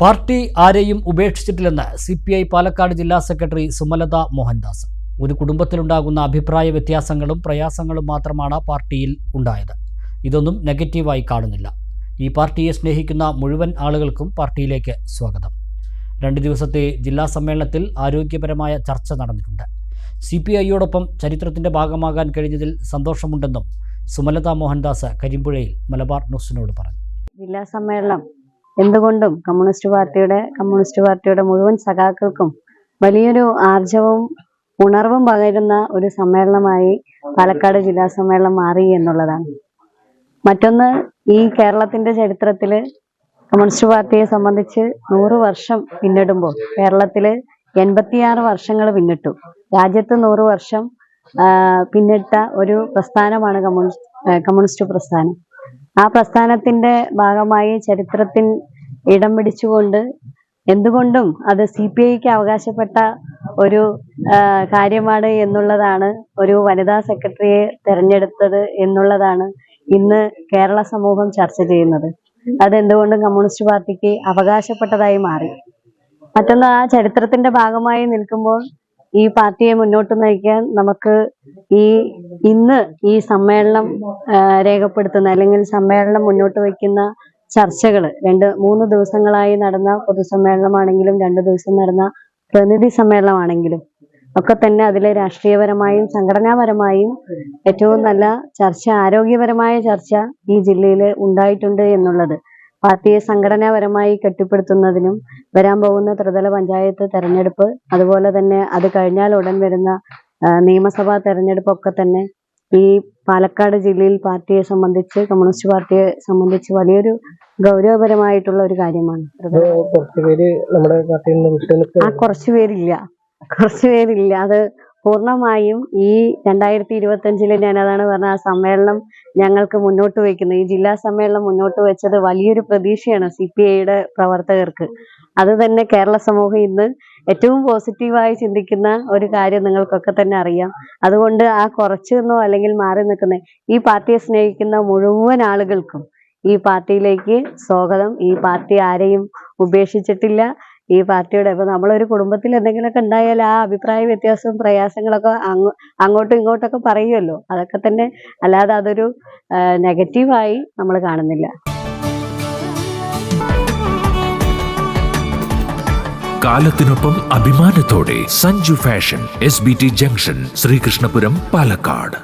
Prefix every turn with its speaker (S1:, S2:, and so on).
S1: Party ആരെയും ഉപേക്ഷിച്ചിട്ടില്ലെന്ന് C P I Palakkad ജില്ലാ സെക്രട്ടറി സുമലത മോഹൻദാസ്. ഒരു കുടുംബത്തിലുണ്ടാകുന്ന അഭിപ്രായ വ്യത്യാസങ്ങളും പ്രയാസങ്ങളും മാത്രമാണ് പാർട്ടിയിൽ ഉണ്ടായത്. ഇതൊന്നും നെഗറ്റീവായി കാണുന്നില്ല. ഈ പാർട്ടിയെ സ്നേഹിക്കുന്ന മുഴുവൻ ആളുകൾക്കും പാർട്ടിയിലേക്ക് സ്വാഗതം. രണ്ട് ദിവസത്തെ ജില്ലാ സമ്മേളനത്തിൽ ആരോഗ്യപരമായ ചർച്ച നടന്നിട്ടുണ്ട്. സി പി ഐയോടൊപ്പം ചരിത്രത്തിന്റെ ഭാഗമാകാൻ കഴിഞ്ഞതിൽ സന്തോഷമുണ്ടെന്നും സുമലത മോഹൻദാസ് കരിമ്പുഴയിൽ മലബാർ ന്യൂസിനോട് പറഞ്ഞു.
S2: ജില്ലാ സമ്മേളനം എന്തുകൊണ്ടും കമ്മ്യൂണിസ്റ്റ് പാർട്ടിയുടെ കമ്മ്യൂണിസ്റ്റ് പാർട്ടിയുടെ മുഴുവൻ സഖാക്കൾക്കും വലിയൊരു ആർജവും ഉണർവും പകരുന്ന ഒരു സമ്മേളനമായി പാലക്കാട് ജില്ലാ സമ്മേളനം മാറി എന്നുള്ളതാണ്. മറ്റൊന്ന് ഈ കേരളത്തിന്റെ ചരിത്രത്തിൽ കമ്മ്യൂണിസ്റ്റ് പാർട്ടിയെ സംബന്ധിച്ച് നൂറ് വർഷം പിന്നിടുമ്പോൾ കേരളത്തിൽ എൺപത്തിയാറ് വർഷങ്ങൾ പിന്നിട്ടു. രാജ്യത്ത് നൂറ് വർഷം പിന്നിട്ട ഒരു പ്രസ്ഥാനമാണ് കമ്മ്യൂണിസ്റ്റ് കമ്മ്യൂണിസ്റ്റ് പ്രസ്ഥാനം. ആ പ്രസ്ഥാനത്തിന്റെ ഭാഗമായി ചരിത്രത്തിൽ ഇടം പിടിച്ചുകൊണ്ട് എന്തുകൊണ്ടും അത് സി പി ഐക്ക് അവകാശപ്പെട്ട ഒരു കാര്യമാണ് എന്നുള്ളതാണ് ഒരു വനിതാ സെക്രട്ടറിയെ തെരഞ്ഞെടുത്തത് എന്നുള്ളതാണ് ഇന്ന് കേരള സമൂഹം ചർച്ച ചെയ്യുന്നത്. അതെന്തുകൊണ്ടും കമ്മ്യൂണിസ്റ്റ് പാർട്ടിക്ക് അവകാശപ്പെട്ടതായി മാറി. മറ്റൊന്ന് ആ ചരിത്രത്തിന്റെ ഭാഗമായി നിൽക്കുമ്പോൾ ഈ പാർട്ടിയെ മുന്നോട്ട് നയിക്കാൻ നമുക്ക് ഈ ഇന്ന് ഈ സമ്മേളനം രേഖപ്പെടുത്തുന്ന അല്ലെങ്കിൽ സമ്മേളനം മുന്നോട്ട് വയ്ക്കുന്ന ചർച്ചകൾ രണ്ട് മൂന്ന് ദിവസങ്ങളായി നടന്ന പൊതുസമ്മേളനമാണെങ്കിലും രണ്ട് ദിവസം നടന്ന പ്രതിനിധി സമ്മേളനമാണെങ്കിലും ഒക്കെ തന്നെ അതിലെ രാഷ്ട്രീയപരമായും സംഘടനാപരമായും ഏറ്റവും നല്ല ചർച്ച ആരോഗ്യപരമായ ചർച്ച ഈ ജില്ലയിൽ ഉണ്ടായിട്ടുണ്ട് എന്നുള്ളത്. പാർട്ടിയെ സംഘടനാപരമായി കെട്ടിപ്പടുത്തുന്നതിനും വരാൻ പോകുന്ന ത്രിതല പഞ്ചായത്ത് തെരഞ്ഞെടുപ്പ് അതുപോലെ തന്നെ അത് കഴിഞ്ഞാൽ ഉടൻ വരുന്ന നിയമസഭാ തെരഞ്ഞെടുപ്പൊക്കെ തന്നെ ഈ പാലക്കാട് ജില്ലയിൽ പാർട്ടിയെ സംബന്ധിച്ച് കമ്മ്യൂണിസ്റ്റ് പാർട്ടിയെ സംബന്ധിച്ച് വലിയൊരു ഗൗരവപരമായിട്ടുള്ള ഒരു കാര്യമാണ് ആ
S3: കുറച്ചുപേരില്ല
S2: കുറച്ചു പേരില്ല. കുറച്ചു പേരില്ല. അത് പൂർണമായും ഈ രണ്ടായിരത്തി ഇരുപത്തി അഞ്ചിൽ ഞാൻ അതാണ് പറഞ്ഞ ആ സമ്മേളനം ഞങ്ങൾക്ക് മുന്നോട്ട് വയ്ക്കുന്നത് ഈ ജില്ലാ സമ്മേളനം മുന്നോട്ട് വെച്ചത് വലിയൊരു പ്രതീക്ഷയാണ് സി പി ഐയുടെ പ്രവർത്തകർക്ക്. അത് തന്നെ കേരള സമൂഹം ഇന്ന് ഏറ്റവും പോസിറ്റീവായി ചിന്തിക്കുന്ന ഒരു കാര്യം നിങ്ങൾക്കൊക്കെ തന്നെ അറിയാം. അതുകൊണ്ട് ആ കുറച്ചെന്നോ അല്ലെങ്കിൽ മാറി നിൽക്കുന്ന ഈ പാർട്ടിയെ സ്നേഹിക്കുന്ന മുഴുവൻ ആളുകൾക്കും ഈ പാർട്ടിയിലേക്ക് സ്വാഗതം. ഈ പാർട്ടി ആരെയും ഉപേക്ഷിച്ചിട്ടില്ല. ഈ പാർട്ടിയുടെ ഇപ്പൊ നമ്മളൊരു കുടുംബത്തിൽ എന്തെങ്കിലുമൊക്കെ ഉണ്ടായാൽ ആ അഭിപ്രായ വ്യത്യാസവും പ്രയാസങ്ങളൊക്കെ അങ്ങോ അങ്ങോട്ടും ഇങ്ങോട്ടൊക്കെ പറയുമല്ലോ. അതൊക്കെ തന്നെ അല്ലാതെ അതൊരു നെഗറ്റീവായി നമ്മൾ കാണുന്നില്ല.
S4: കാലത്തിനൊപ്പം അഭിമാനത്തോടെ Sanju fashion S B T junction Sreekrishnapuram Palakkad.